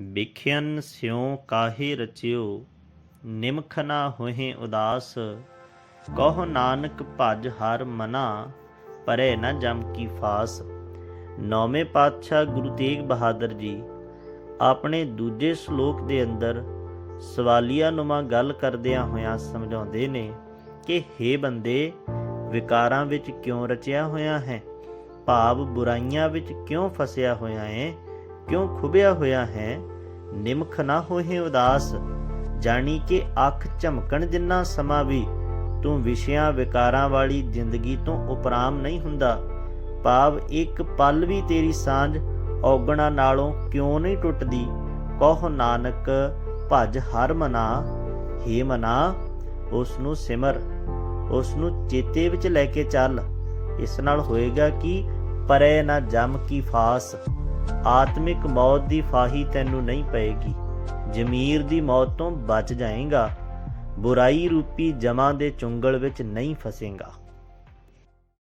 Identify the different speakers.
Speaker 1: ਵਿਖਿਆਨ ਸਿਉ ਕਾਹੇ ਰਚਿਓ, ਨਿਮਖ ਨਾ ਹੋਏ ਉਦਾਸ। ਕਹੋ ਨਾਨਕ ਭਜ ਹਰ ਮਨਾ, ਪਰੇ ਨਾ ਜਮ ਕੀ ਫਾਸ। ਨੌਵੇਂ ਪਾਤਸ਼ਾਹ ਗੁਰੂ ਤੇਗ ਬਹਾਦਰ ਜੀ, ਆਪਣੇ ਦੂਜੇ ਸ਼ਲੋਕ ਦੇ ਅੰਦਰ ਸਵਾਲੀਆ ਨੁਮਾ ਗੱਲ ਕਰਦਿਆਂ ਹੋਇਆਂ ਸਮਝਾਉਂਦੇ ਨੇ ਕਿ हे ਬੰਦੇ, ਵਿਕਾਰਾਂ ਵਿੱਚ ਕਿਉਂ ਰਚਿਆ ਹੋਇਆ ਹੈ? ਭਾਵ ਬੁਰਾਈਆਂ ਵਿੱਚ ਕਿਉਂ ਫਸਿਆ ਹੋਇਆ ਹੈ ਕਿਉਂ ਖੁਬਿਆ ਹੋਇਆ ਹੈ? ਨਿਮਖ ਨਾ ਹੋਏ ਉਦਾਸ, ਜਾਣੀ ਕਿ ਅੱਖ ਝਮਕਣ ਜਿੰਨਾ ਸਮਾਂ ਵੀ, ਤੂੰ ਵਿਸ਼ਿਆਂ ਵਿਕਾਰਾਂ ਵਾਲੀ ਜ਼ਿੰਦਗੀ ਤੋਂ ਉਪਰਾਮ ਨਹੀਂ ਹੁੰਦਾ। ਭਾਵ ਇੱਕ ਪਲ ਵੀ ਤੇਰੀ ਸਾਂਝ ਔਗਣਾ ਨਾਲੋਂ ਕਿਉਂ ਨਹੀਂ ਟੁੱਟਦੀ? ਕਹੋ ਨਾਨਕ, ਭਜ ਹਰ ਮਨਾ। ਹੇ ਮਨਾ ਉਸ ਨੂੰ ਸਿਮਰ ਉਸ ਨੂੰ ਚੇਤੇ ਵਿੱਚ ਲੈ ਕੇ ਚੱਲ। ਇਸ ਨਾਲ ਹੋਏਗਾ ਕਿ? ਪਰੇ ਨਾ ਜਮ ਕੀ ਫਾਸ। ਆਤਮਿਕ ਮੌਤ ਦੀ ਫਾਹੀ ਤੈਨੂੰ ਨਹੀਂ ਪਏਗੀ। ਜ਼ਮੀਰ ਦੀ ਮੌਤ ਤੋਂ ਬਚ ਜਾਏਗਾ। ਬੁਰਾਈ ਰੂਪੀ ਜਮਾਂ ਦੇ ਚੁੰਗਲ ਵਿੱਚ ਨਹੀਂ ਫਸੇਗਾ।